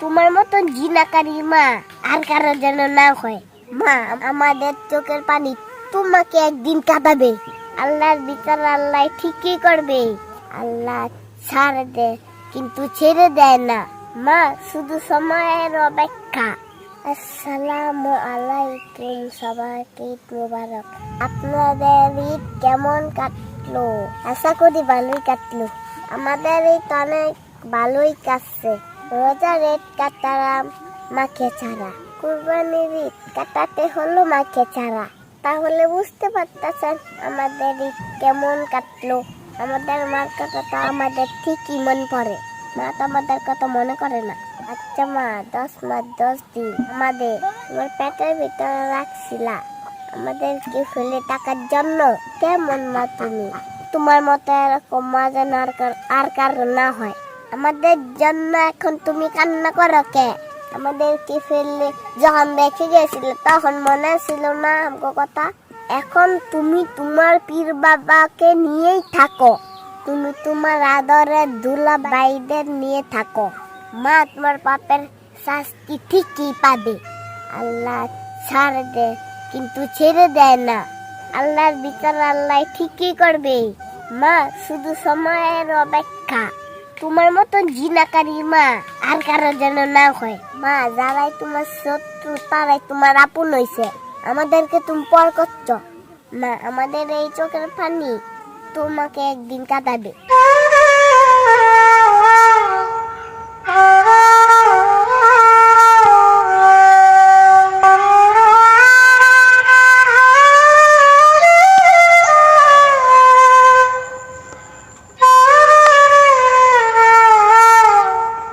তোমার মতন জিনাকারী মা আর কারও যেন না হয়। মা, আমাদের চোখের পানি তোমাকে একদিন কাঁদাবে আল্লাহর বিচার আল্লাহ ঠিকই করবে। আল্লাহ ছাড় দে, কিন্তু ছেড়ে দেয় না। মা, শুধু সময়ের অপেক্ষা। আসসালামু আলাইকুম সবাইকে ঈদ মুবারক। আপনাদের ঈদ কেমন কাটলো? আশা করি ভালোই কাটলো। আমাদের এই অনেক ভালোই কাটছে। রোজার ঈদ কাটালাম মাকে ছাড়া। কুরবানির ঈদ কাটাতে হলো মাকে ছাড়া। তাহলে বুঝতে পারতেছেন আমাদের ঈদ কেমন কাটলো। আমাদের মার তো আমাদের ঠিকই মন পড়ে। মা তো আমাদের কথা মনে করে না। আচ্ছা মা, দশ মাস দশ দিন আমাদের তোমার পেটের ভিতরে রাখছিলা। আমাদেরকে ফেলে টাকার জন্য? কেমন মা তুমি? তোমার মতো এরকম মা যেন আর কার- না হয়। আমাদের জন্য এখন তুমি কান্না করো কে? আমাদের আমাদেরকে ফেললে যখন দেখে গেছিলে তখন মনে ছিল না আমগো কথা? এখন তুমি তোমার পীর বাবাকে নিয়েই থাকো। তুমি তোমার আদরের দুলা বাইদের নিয়ে থাকো। মা তোমার পাপের শাস্তি ঠিকই পাবে। আল্লাহ ছাড় দে, কিন্তু ছেড়ে দেয় না। আল্লাহর বিচার আল্লাহ ঠিকই করবে মা, শুধু সময়ের অপেক্ষা। তোমার মতন জিনাকারী মা আর কারও যেন না হয়। মা, যারাই তোমার শত্রু, তারাই তোমার আপন হইছে। আমাদেরকে তুমি পর করছ। মা, আমাদের এই চোখের পানি তোমাকে একদিন কাটাবে।